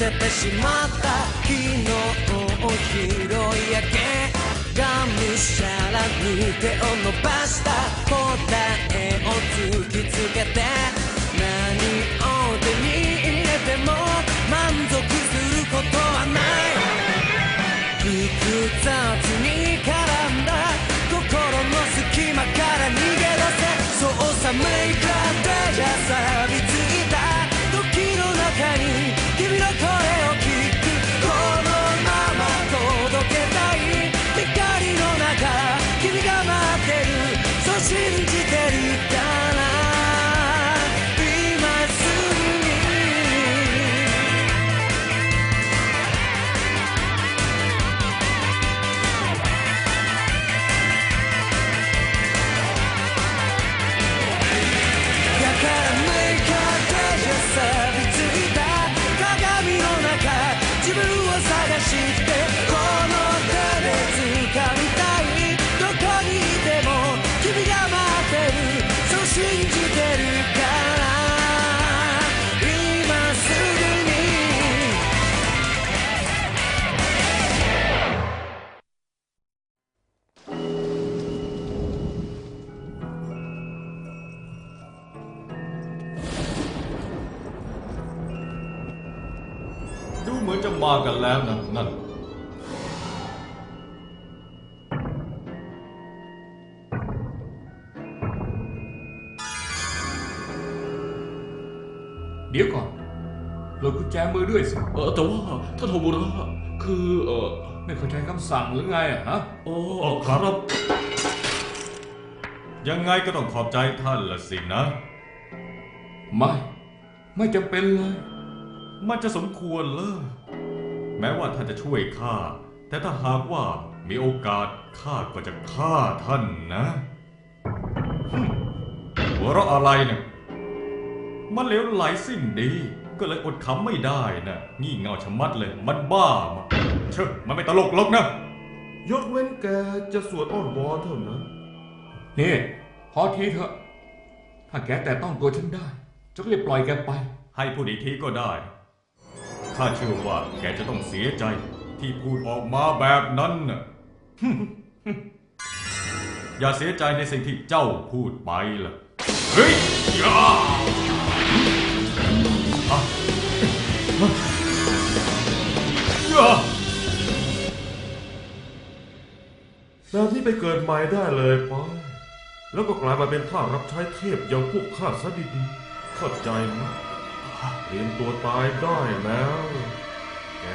ててしまった昨日拾い上げがむしゃらに手を伸ばした答えを突きつけて何を手に入れても満足することはない複雑に絡んだ心の隙間から逃げ出せそう寒い風が ดูเหมือนจะมากันแล้วนะนั่น เดี๋ยวก่อนโหลดกุญแจมือด้วยสิ เออแต่ว่าท่านโทมุระคือเออ ไม่เข้าใจคำสั่งหรือไงอะฮะ โอ้ครับ ยังไงก็ต้องขอบใจท่านละสินะ ไม่ ไม่จำเป็นเลย มันจะสมควรเลย แม้ว่าท่านจะช่วยข้า แต่ถ้าหากว่ามีโอกาสข้าก็จะฆ่าท่านนะหึ่มหัวเราะอะไรเนี่ยมันเหลวไหลสิ้นดี ก็เลยอดขำไม่ได้นะ งี่เง่าชะมัดเลย มันบ้ามา เชอะมันไม่ตลกหรอกนะ ยกเว้นแกจะสวดอ้อนวอนเท่านั้น นี่พอทีเถอะ ถ้าแกแต่ต้องตัวฉันได้จะเลยปล่อยแกไป ให้พูดอีกทีก็ได้ ข้าเชื่อว่าแกจะต้องเสียใจที่พูดออกมาแบบนั้นน่ะ อย่าเสียใจในสิ่งที่เจ้าพูดไปล่ะ เฮ้ยอย่าอะอย่า แบบนี้ไปเกิดใหม่ได้เลยไปแล้วก็กลายมาเป็นข้ารับใช้เทพอย่างพวกข้าซะดีๆเข้าใจไหมเตรียมตัวตายได้แล้วแก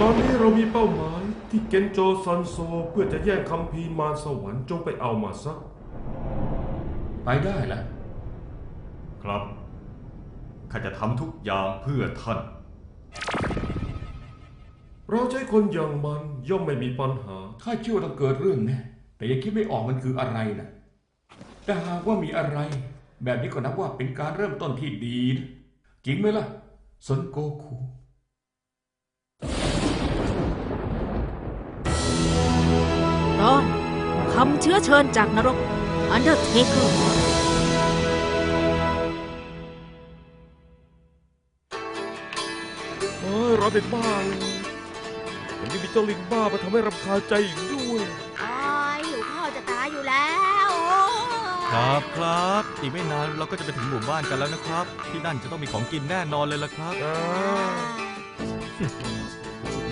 ตอนนี้เรามีเป้าหมายที่เกนโจซันโซเพื่อจะแย่งคัมภีร์มารสวรรค์จงไปเอามาซะไปได้แหละครับ ข้าจะทำทุกอย่างเพื่อท่าน เราใช้คนอย่างมันย่อมไม่มีปัญหา ข้าเชื่อว่าต้องเกิดเรื่องแน่แต่ยังคิดไม่ออกมันคืออะไรนะแต่หากว่ามีอะไร แบบนี้ก็นับว่าเป็นการเริ่มต้นที่ดีนะจริงไหมล่ะสนโกคูรอนคำเชื้อเชิญจากนรกอั เดอร์เทเกอร์เอ้ยร้อนเป็นบ้าเลยยังมีเจ้าลิงบ้ามาทำให้รำคาญใจอีกด้วยอ้ายหิวข้าวจะตายอยู่แล้วครับครับ อีกไม่นานเราก็จะไปถึงหมู่บ้านกันแล้วนะครับ ที่นั่นจะต้องมีของกินแน่นอนเลยล่ะครับอ่า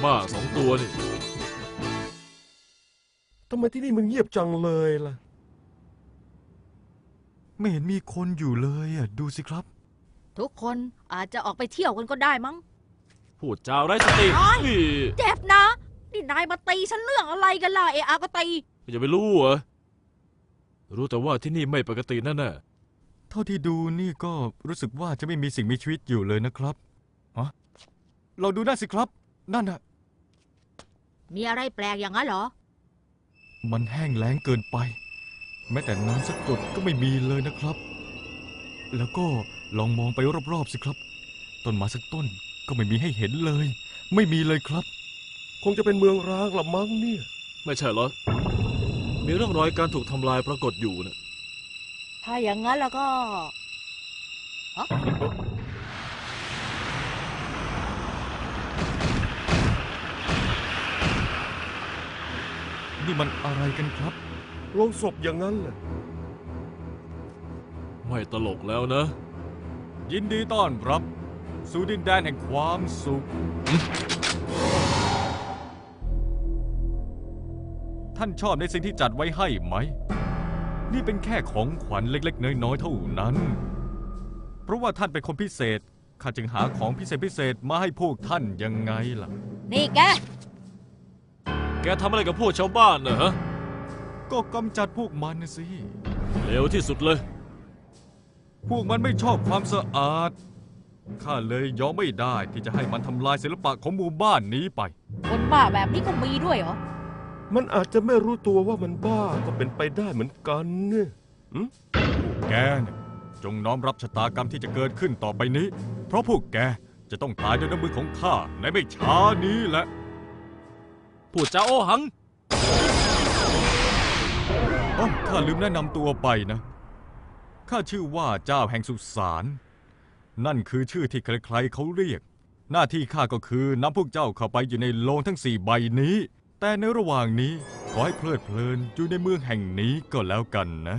บ้าสองตัวนี่ ทำไมที่นี่มึงเงียบจังเลยล่ะ ไม่เห็นมีคนอยู่เลยอะดูสิครับ ทุกคนอาจจะออกไปเที่ยวกันก็ได้มั้ง พูดจาไร้สติโอ๊ย นี่เจ็บนะ นี่นายมาตีฉันเรื่องอะไรกันล่ะ เอะอาก็ตี อย่าไปรู้เหรอ รู้แต่ว่าที่นี่ไม่ปกติแน่เท่าที่ดูนี่ก็รู้สึกว่าจะไม่มีสิ่งมีชีวิตอยู่เลยนะครับฮะเราดูนั่นสิครับ นั่นน่ะ มีอะไรแปลกอย่างนั้นเหรอ มันแห้งแล้งเกินไป แม้แต่น้ำสักกดก็ไม่มีเลยนะครับ แล้วก็ลองมองไปรอบๆสิครับ ต้นไม้สักต้น ก็ไม่มีให้เห็นเลย ไม่มีเลยครับ คงจะเป็นเมืองร้างละมั้งเนี่ยๆไม่ใช่เหรอ มีร่องรอยการถูกทำลายปรากฏอยู่นะถ้าอย่างนั้นแล้วก็ฮะนี่มันอะไรกันครับลงศพอย่างนั้นเลยไม่ตลกแล้วนะ ยินดีต้อนรับ สู่ดินแดนแห่งความสุข ท่านชอบในสิ่งที่จัดไว้ให้ไหม นี่เป็นแค่ของขวัญเล็ก ๆ น้อยๆเท่านั้น เพราะว่าท่านเป็นคนพิเศษ ข้าจึงหาของพิเศษพิเศษมาให้พวกท่านยังไงล่ะ นี่แก แกทำอะไรกับพวกชาวบ้านนะฮะก็กำจัดพวกมันนะสิ เลวที่สุดเลย พวกมันไม่ชอบความสะอาด ข้าเลยยอมไม่ได้ที่จะให้มันทำลายศิลปะของหมู่บ้านนี้ไป คนบ้าแบบนี้ก็มีด้วยเหรอ มันอาจจะไม่รู้ตัวว่ามันบ้าก็เป็นไปได้เหมือนกันเนี่ยแกเนี่ยจงน้อมรับชะตากรรมที่จะเกิดขึ้นต่อไปนี้ เพราะพวกแกจะต้องตายด้วยน้ำมือของข้าในไม่ช้านี้แหละพูดจาโอหังอ๋อข้าลืมแนะนำตัวไปนะ ข้าชื่อว่าเจ้าแห่งสุสาน นั่นคือชื่อที่ใครๆเขาเรียก หน้าที่ข้าก็คือนำพวกเจ้าเข้าไปอยู่ในโลงทั้งสี่ใบนี้ แต่ในระหว่างนี้ขอให้เพลิดเพลินอยู่ในเมืองแห่งนี้ก็แล้วกันนะ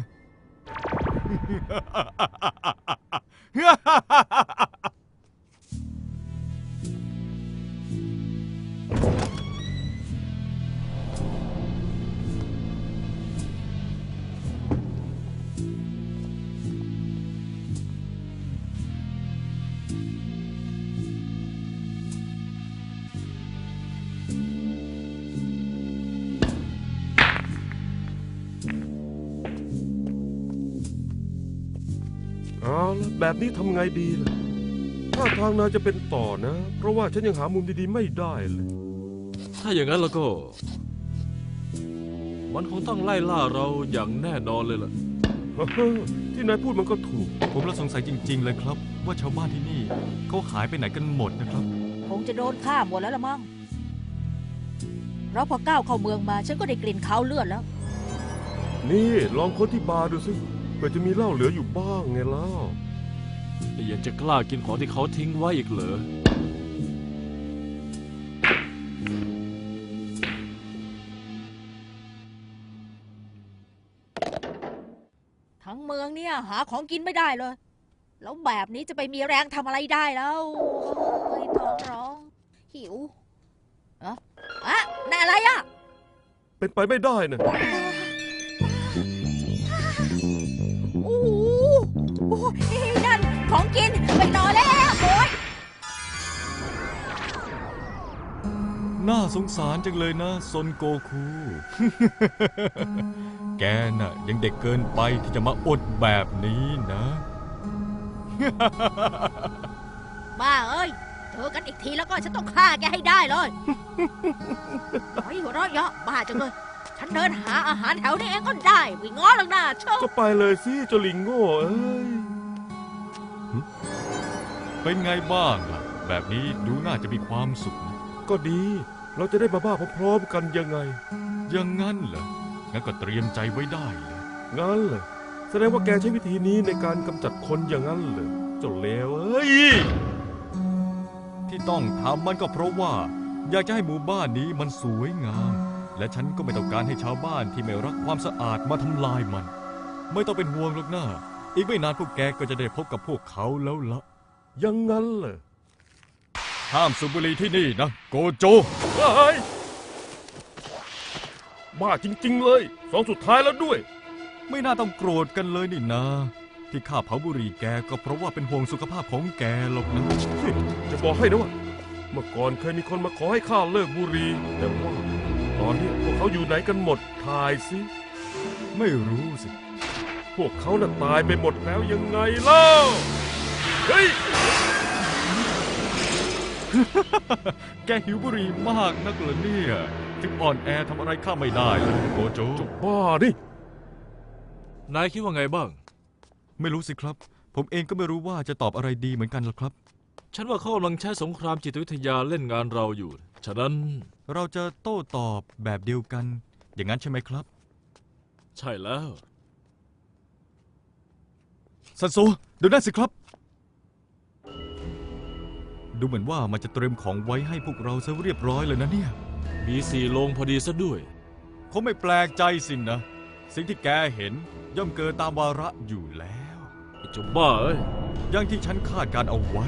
แบบนี้ทำไงดีล่ะถ้าทางนายจะเป็นต่อนะ เพราะว่าฉันยังหามุมดีๆไม่ได้เลยถ้าอย่างนั้นแล้วก็ มันคงต้องไล่ล่าเราอย่างแน่นอนเลยล่ะ ที่นายพูดมันก็ถูก ผมละสงสัยจริง ๆ เลยครับ ว่าชาวบ้านที่นี่เขาหายไปไหนกันหมดนะครับ คงจะโดนฆ่าหมดแล้วละมั้งเพราะพอก้าวเข้าเมืองมา ฉันก็ได้กลิ่นเขาวเลือดแล้ว นี่ลองค้นที่บาร์ดูสิเผื่อจะมีเหล้าเหลืออยู่บ้างไงเล่า ยังจะกล้ากินของที่เขาทิ้งไว้อีกเหรอ ทั้งเมืองเนี่ย หาของกินไม่ได้เลย แล้วแบบนี้จะไปมีแรงทำอะไรได้แล้วเฮ้ยท้องร้อง หิวอะอะนั่นอะไรอะเป็นไปไม่ได้นะโอ้โหโอ้โหนี่นั่น ของกิน ไปต่อแล้วโอ้ยน่าสงสารจังเลยนะซนโกคู แกน่ะยังเด็กเกินไปที่จะมาอดแบบนี้นะ บ้าเอ้ยเจอกันอีกทีแล้วก็ฉันต้องฆ่าแกให้ได้เลยไอ้หัวเราะเยาะบ้าจังเลย ฉันเดินหาอาหารแถวนี้เองก็ได้ไม่ง้อหรอกนะเชิญก็ไปเลยสิเจ้าลิงโง่เอ้ย เป็นไงบ้างล่ะ แบบนี้ดูน่าจะมีความสุขนะก็ดี เราจะได้มาบ้าพร้อมๆกันยังไง อยังงั้นเหรอ งั้นก็เตรียมใจไว้ได้เลย งั้นเลยแสดงว่าแกใช้วิธีนี้ในการกำจัดคนอย่างนั้นเลยเจ้าเลวเอ้ย ที่ต้องทำมันก็เพราะว่า อยากจะให้หมู่บ้านนี้มันสวยงาม และฉันก็ไม่ต้องการให้ชาวบ้านที่ไม่รักความสะอาดมาทำลายมัน ไม่ต้องเป็นห่วงหรอกนะอีกไม่นานพวกแกก็จะได้พบกับพวกเขาแล้วละอ ยังงั้นเลยห้ามสูบบุหรี่ที่นี่นะ โกโจเฮ้ยบ้าจริง ๆ เลย สองสุดท้ายแล้วด้วย ไม่น่าต้องโกรธกันเลยนี่นาที่ข้าเผาบุหรี่แกก็เพราะว่าเป็นห่วงสุขภาพของแกหรอกนะจะบอกให้นะว่าเมื่อก่อนเคยมีคนมาขอให้ข้าเลิกบุหรี่แต่ว่าตอนนี้พวกเขาอยู่ไหนกันหมดทายสิ ไม่รู้สิ พวกเขาน่ะตายไปหมดแล้วยังไงเล่า เฮ้ย แกหิวบุหรี่มากนักเหรอเนี่ย ถึงอ่อนแอทำอะไรข้าไม่ได้เลยโกโจ บ้าดิ นายคิดว่าไงบ้าง ไม่รู้สิครับ ผมเองก็ไม่รู้ว่าจะตอบอะไรดีเหมือนกันหรอกครับ ฉันว่าเขากำลังใช้สงครามจิตวิทยาเล่นงานเราอยู่ ฉะนั้นเราจะโต้ตอบแบบเดียวกัน อย่างนั้นใช่ไหมครับ ใช่แล้ว ซันโซดูนั่นสิครับ ดูเหมือนว่ามันจะเตรียมของไว้ให้พวกเราซะเรียบร้อยเลยนะเนี่ย มีสี่โลงพอดีซะด้วย คงไม่แปลกใจสินะ สิ่งที่แกเห็นย่อมเกินตามวาระอยู่แล้วไอ้เจ้าบ้าเอ้ยอย่างที่ฉันคาดการเอาไว้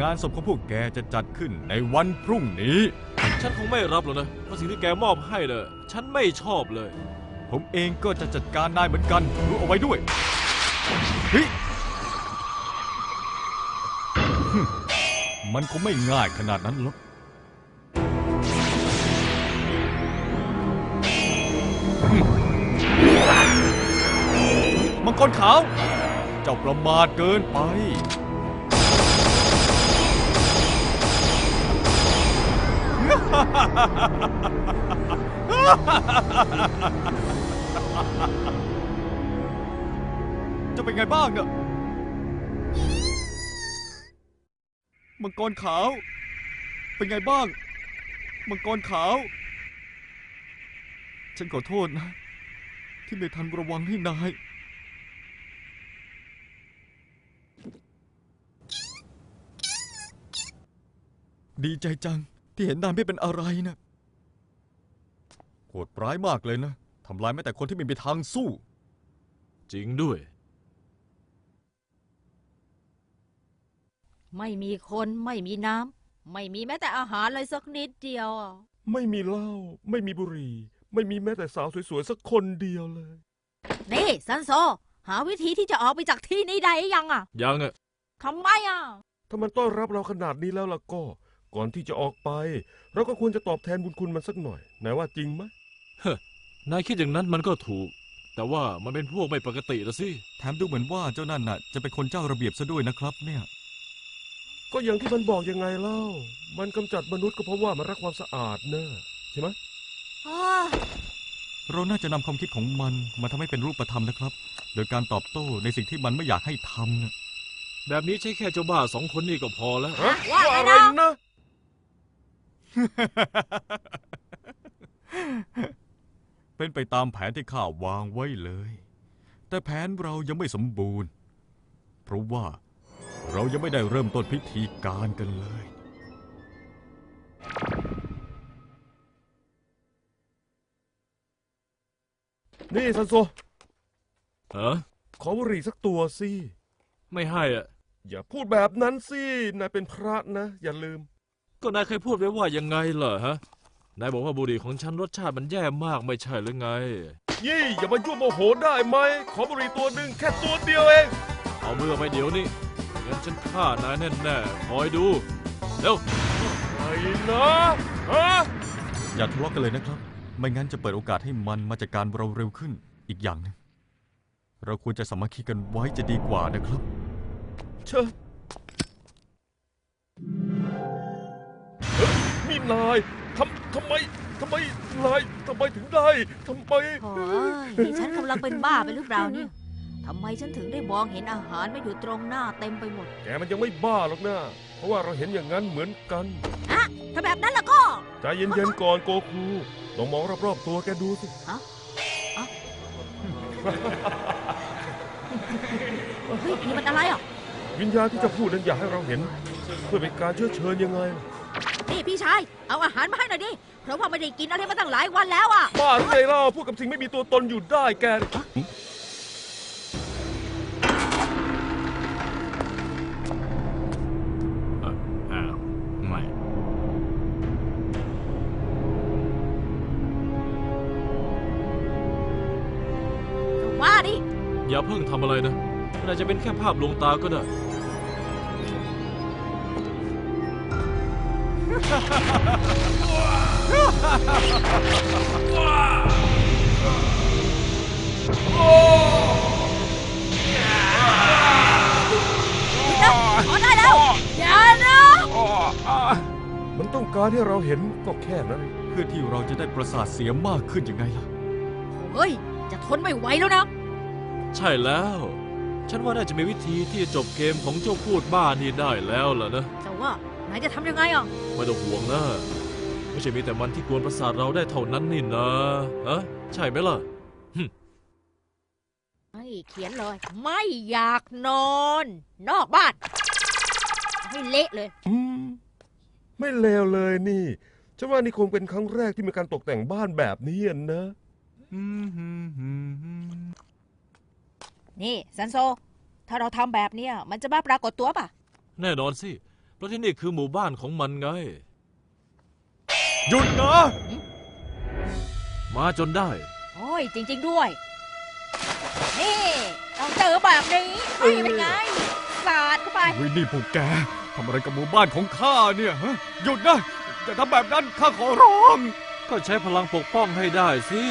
งานศพของพวกแกจะจัดขึ้นในวันพรุ่งนี้ ฉันคงไม่รับหรอกนะเพราะสิ่งที่แกมอบให้เน่ะฉันไม่ชอบเลย ผมเองก็จะจัดการนายเหมือนกันรู้เอาไว้ด้วยเฮ้ยฮึ่ มันคงไม่ง่ายขนาดนั้นหรอกมมังกรขาว เจ้าประมาทเกินไป จะเป็นไงบ้างเนี่ย มังกรขาว เป็นไงบ้าง มังกรขาว ฉันขอโทษนะ ที่ไม่ทันระวังให้นาย ดีใจจังที่เห็นนายไม่เป็นอะไรนะโหดร้ายมากเลยนะทำลายแม้แต่คนที่ไม่มีทางสู้ จริงด้วย ไม่มีคนไม่มีน้ำไม่มีแม้แต่อาหารเลยสักนิดเดียวอะไม่มีเหล้าไม่มีบุหรี่ ไม่มีแม้แต่สาวสวยๆสักคนเดียวเลย นี่ซันโซ หาวิธีที่จะออกไปจากที่นี้ได้หรือยังอะยังอะทำไมอะถ้ามันต้อนรับเราขนาดนี้แล้วล่ะก็ ก่อนที่จะออกไป เราก็ควรจะตอบแทนบุญคุณมันสักหน่อยนายว่าจริงไหมนายคิดอย่างนั้นมันก็ถูก แต่ว่ามันเป็นพวกไม่ปกติละสิ แถมดูเหมือนว่าเจ้านั่นน่ะจะเป็นคนเจ้าระเบียบซะด้วยนะครับเนี่ย ก็อย่างที่มันบอกยังไงเล่า มันกำจัดมนุษย์ก็เพราะว่ามันรักความสะอาดเนอะใช่ไหมเราน่าจะนำความคิดของมันมาทำให้เป็นรูปธรรมนะครับ โดยการตอบโต้ในสิ่งที่มันไม่อยากให้ทำนะแบบนี้ใช่แค่เจ้าบ้าสองคนนี่ก็พอแล้วฮะว่าไงนะอะไรนะ เป็นไปตามแผนที่ข้าวางไว้เลย แต่แผนเรายังไม่สมบูรณ์ เพราะว่า เรายังไม่ได้เริ่มต้นพิธีการกันเลย นี่ซันโซ เออขอบุหรี่สักตัวสิ ไม่ให้อะ อย่าพูดแบบนั้นสิ นายเป็นพระนะ อย่าลืม ก็นายเคยพูดไว้ว่ายังไงเหรอฮะ นายบอกว่าบุหรี่ของฉันรสชาติมันแย่มากไม่ใช่หรือไง ยี่อย่ามายั่วโมโหได้ไหม ขอบุหรี่ตัวหนึ่งแค่ตัวเดียวเอง เอามือไปเดี๋ยวนี้ งั้นฉันฆ่านายแน่ๆคอยดู เร็วไอ้นะฮะอย่าทะเลาะกันเลยนะครับ ไม่งั้นจะเปิดโอกาสให้มันมาจัดการเราเร็วขึ้นอีกอย่างหนึงเราควรจะสามัคคีกันไว้จะดีกว่านะครับ เชอะเฮ้ยนี่นายทำทำไมทำไมนายทำไมถึงได้ทำไม โอ้ยนี่ฉันกำลังเป็นบ้าไปหรือเปล่าเนี่ย ทำไมฉันถึงได้มองเห็นอาหารมาอยู่ตรงหน้าเต็มไปหมด แกมันยังไม่บ้าหรอกนะเพราะว่าเราเห็นอย่างนั้นเหมือนกันถ้าแบบนั้นแล้วก็ ใจเย็นๆก่อนโกคูลองมองรอบๆตัวแกดูสิเฮ้ยนี่มันอะไรอะ วิญญาณที่จะพูดนั้นอยากให้เราเห็น เพื่อเป็นการเชื้อเชิญยังไง นี่พี่ชาย เอาอาหารมาให้หน่อยดิ เพราะว่าไม่ได้กินอะไรมาตั้งหลายวันแล้วอะ บ้าหรือไงเล่าพูดกับสิ่งไม่มีตัวตนอยู่ได้แกำอะไรนะมันอาจจะเป็นแค่ภาพลวงตาก็ได้ นะขอได้แล้ว อย่านะ มันต้องการให้เราเห็นก็แค่นั้น เพื่อที่เราจะได้ประสาทเสียมากขึ้นยังไงล่ะ เฮ้ย จะทนไม่ไหวแล้วนะ ใช่แล้ว ฉันว่าน่าจะมีวิธีที่จะจบเกมของเจ้าพูดบ้านี่ได้แล้วล่ะนะ แต่ว่านายจะทำยังไงอะ ไม่ต้องห่วงนะ ไม่ใช่มีแต่มันที่กวนประสาทเราได้เท่านั้นนี่นะฮะใช่ไหมล่ะเฮ้ยนี่เขียนเลย ไม่อยากนอน นอกบ้านเอาให้เละเลย อืมไม่เลวเลยนี่ฉันว่านี่คงเป็นครั้งแรกที่มีการตกแต่งบ้านแบบนี้อะนะ นี่ซันโซ ถ้าเราทำแบบเนี้ยมันจะมาปรากฏตัวป่ะ แน่นอนสิ เพราะที่นี่คือหมู่บ้านของมันไง หยุดนะ มาจนได้ โอ้ย จริง ๆ ด้วย นี่ต้องเจอแบบนี้เฮ้ยเป็นไง สาดเข้าไป วินี่พวกแกทำอะไรกับหมู่บ้านของข้าเนี่ยฮะหยุดนะจะทำแบบนั้นข้าขอร้อง ก็ใช้พลังปกป้องให้ได้สิ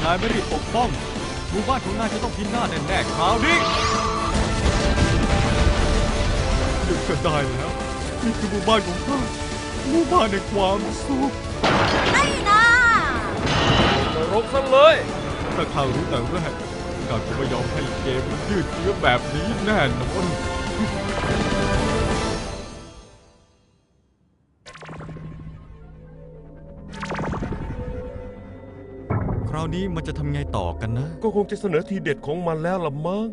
านายไม่รีบปกป้องหมู่บ้านของนายจะต้องพินาศแน่ๆคราวนี้หยุดก็ได้แล้วนี่คือหมู่บ้านของข้าหมู่บ้านในความสุขไม่นะนรกซะเลยถ้าข้ารู้แต่แรกข้าจะไม่ยอมให้เกมมันยืดเยื้อแบบนี้แน่นอนาวนี้มันจะทำไงต่อกันนะ ก็คงจะเสนอทีเด็ดของมันแล้วละมั้ง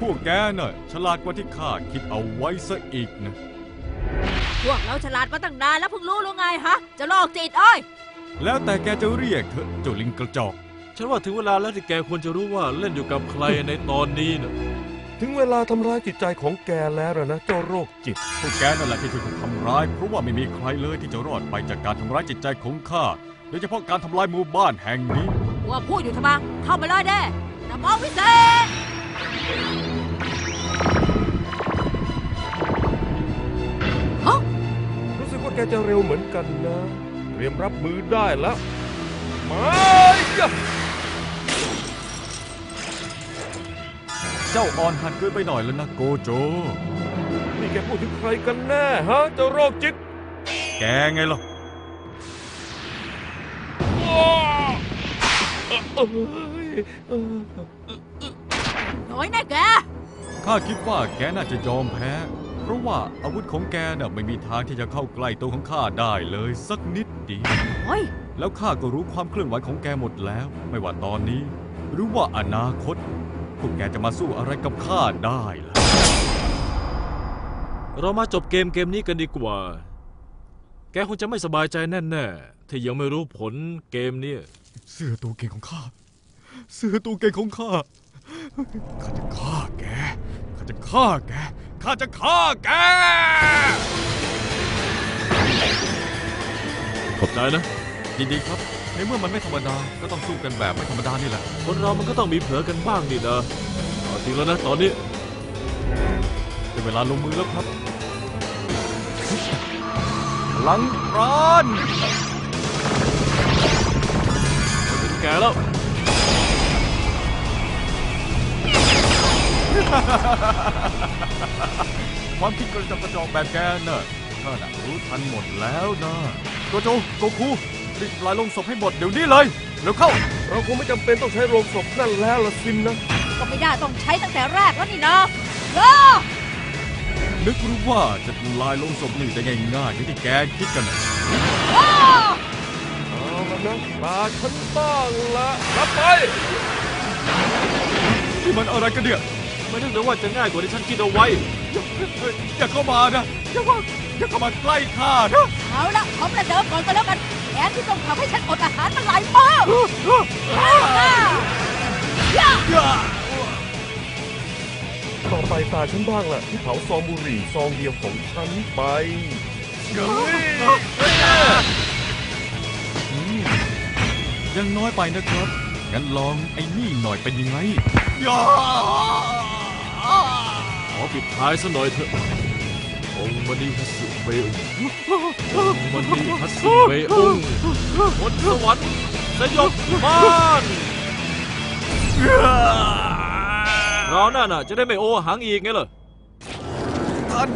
พวกแกน่ะฉลาดกว่าที่ข้าคิดเอาไว้ซะอีกนะ พวกเราฉลาดมาตั้งนานแล้วเพิ่งรู้หรือไงฮะ จะลอกจิตเอ้ย แล้วแต่แกจะเรียกเถอะเจ้าลิงกระจอก ฉันว่าถึงเวลาแล้วที่แกควรจะรู้ว่าเล่นอยู่กับใครในตอนนี้นะถึงเวลาทำร้ายจิตใจของแกแล้วล่ะนะเจ้าโรคจิต พวกแกนั่นแหละที่ถูกทำร้าย เพราะว่าไม่มีใครเลยที่จะรอดไปจากการทำร้ายจิตใจของข้า โดยเฉพาะการทำลายหมู่บ้านแห่งนี้พ วกพูดอยู่ทำไมเข้ามาเลยเด้น้ำมองพิเศษฮะรู้สึกว่าแกจะเร็วเหมือนกันนะ เตรียมรับมือได้แล้วมาอย่าเจ้าอ่อนหันเกินไปหน่อยแล้วนะโกโจ นี่แกพูดถึงใครกันแน่ฮะเจ้าโรคจิต แกไงล่ะเอ้ยเออ น้อยแน่แก ข้าคิดว่าแกน่าจะยอมแพ้ เพราะว่าอาวุธของแกน่ะไม่มีทางที่จะเข้าใกล้ตัวของข้าได้เลยสักนิดเดียวโอ้ยแล้วข้าก็รู้ความเคลื่อนไหวของแกหมดแล้ว ไม่ว่าตอนนี้ หรือว่าอนาคต พวกแกจะมาสู้อะไรกับข้าได้ล่ะ เรามาจบเกมเกมนี้กันดีกว่า แกคงจะไม่สบายใจแน่ๆที่ยังไม่รู้ผลเกมเนี้ย เสื้อตัวเก่งของข้า เสื้อตัวเก่งของข้า ข้าจะฆ่าแก ข้าจะฆ่าแก ข้าจะฆ่าแก ขอบใจนะ ยินดีครับ ในเมื่อมันไม่ธรรมดา ก็ต้องสู้กันแบบไม่ธรรมดานี่แหละ คนเรามันก็ต้องมีเผลอกันบ้างนี่นะเอาจริงแล้วนะตอนนี้เป็นเวลาลงมือแล้วครับพลังร้อนถึง แกแล้วความคิดกระจอกกระจอกแบบแกน่ะข้าน่ะรู้ทันหมดแล้วนะโกโจโกคูรีบลายลงศพให้หมดเดี๋ยวนี้เลยเร็วเข้า เราคงไม่จำเป็นต้องใช้โรงศพนั่นแล้วละสินนะ ก็ไม่ได้ต้องใช้ตั้งแต่แรกแล้วนี่นะโย่นึกรู้ว่าจะทำลายลงศพนี่ได้ง่ายๆอย่างที่แกคิดกันน่ะโย่เอาละ นะตาฉันบ้างละรับไปนี่มันอะไรกันเนี่ยไม่นึกเลยว่าจะง่ายกว่าที่ฉันคิดเอาไว้อย่าเฮ้ยอย่าเข้ามานะอย่ามาอย่าเข้ามาใกล้ข้านะเอาละขอประเดิมก่อนก็แล้วกันแกที่ต้องทำให้ฉันอดอาหารมาหลายมื้อเอาละย่าอย่าต่อไปตาฉันบ้างล่ะ ที่เผาซองบุหรี่ซองเดียวของฉันไปเฮ้ยอืม ยังน้อยไปนะครับ งั้นลองไอ้นี่หน่อยเป็นยังไงอย่าขอปิดท้ายซะหน่อยเถอะองค์มณีฮัสสุเบอุงองค์มณีฮัสสุเบอุงบนสวรรค์สยบม่านเรานั่นน่ะจะได้ไม่โอหังอีกไงล่ะท่าน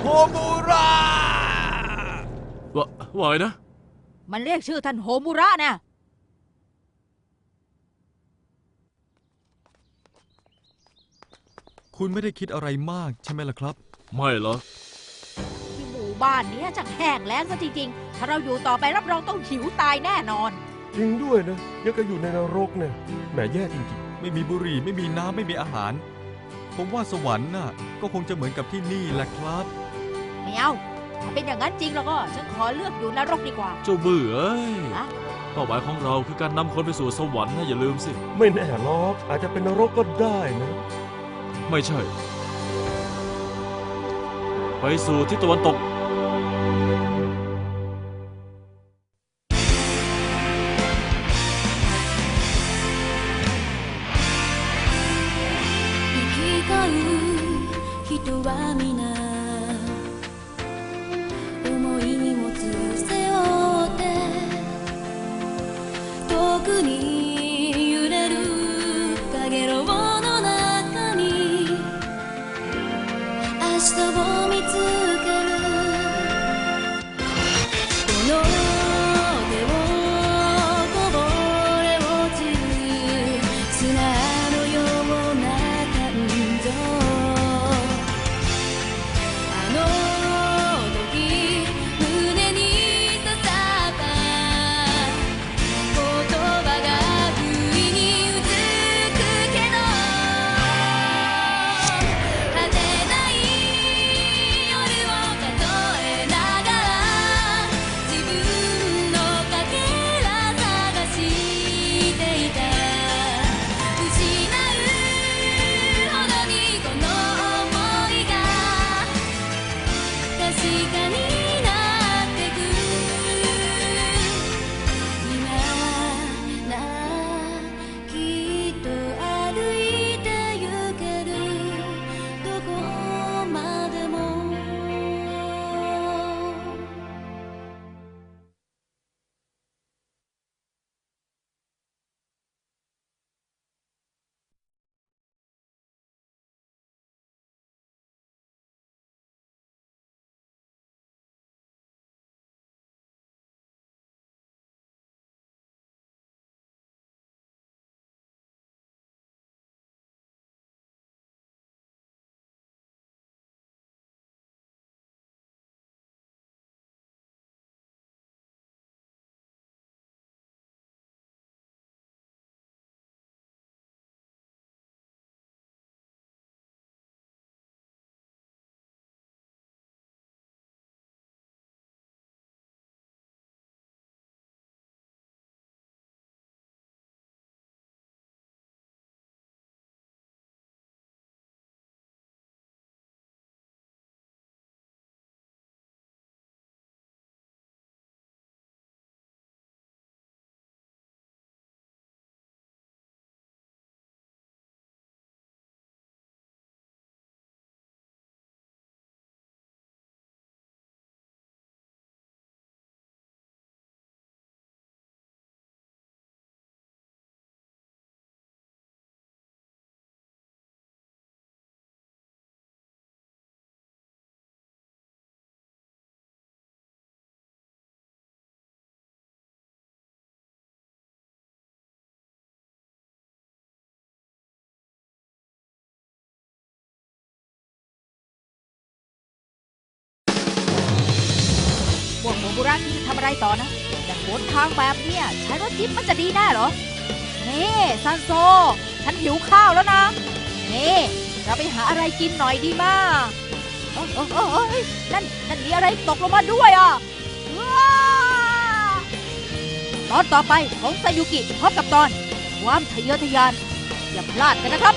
โฮมูระว่าว่าไงนะ มันเรียกชื่อท่านโฮมุระนะ คุณไม่ได้คิดอะไรมากใช่ไหมล่ะครับ ไม่หรอกที่หมู่บ้านเนี้ยจะแห้งแล้งซะจริงๆ ถ้าเราอยู่ต่อไปรับรองต้องหิวตายแน่นอน จริงด้วยนะยังก็อยู่ในนรกเนี่ยแหมแย่จริงไม่มีบุหรี่ไม่มีน้ำไม่มีอาหาร ผมว่าสวรรค์น่ะ ก็คงจะเหมือนกับที่นี่แหละครับ ไม่เอาถ้าเป็นอย่างนั้นจริงแล้วก็ ฉันขอเลือกอยู่นรกดีกว่า เจ้าบื้อเอ้ยฮะ เป้าหมายของเราคือการนำคนไปสู่สวรรค์นะอย่าลืมสิ ๆ ไม่แน่หรอกอาจจะเป็นนรกก็ได้นะ ไม่ใช่ ไปสู่ทิศตะวันตก บุระนี่ทำอะไรต่อนะ แต่หนทางแบบเนี้ยใช้รถจิ๊บมันจะดีแน่เหรอ นี่ซันโซ ฉันหิวข้าวแล้วนะ นี่เราไปหาอะไรกินหน่อยดีมากเออเออเออเอยนั่นนั่นมีอะไรตกลงมาด้วยอะตอนต่อไปของซายุกิพบกับตอน ความทะเยอทะยาน อย่าพลาดกันนะครับ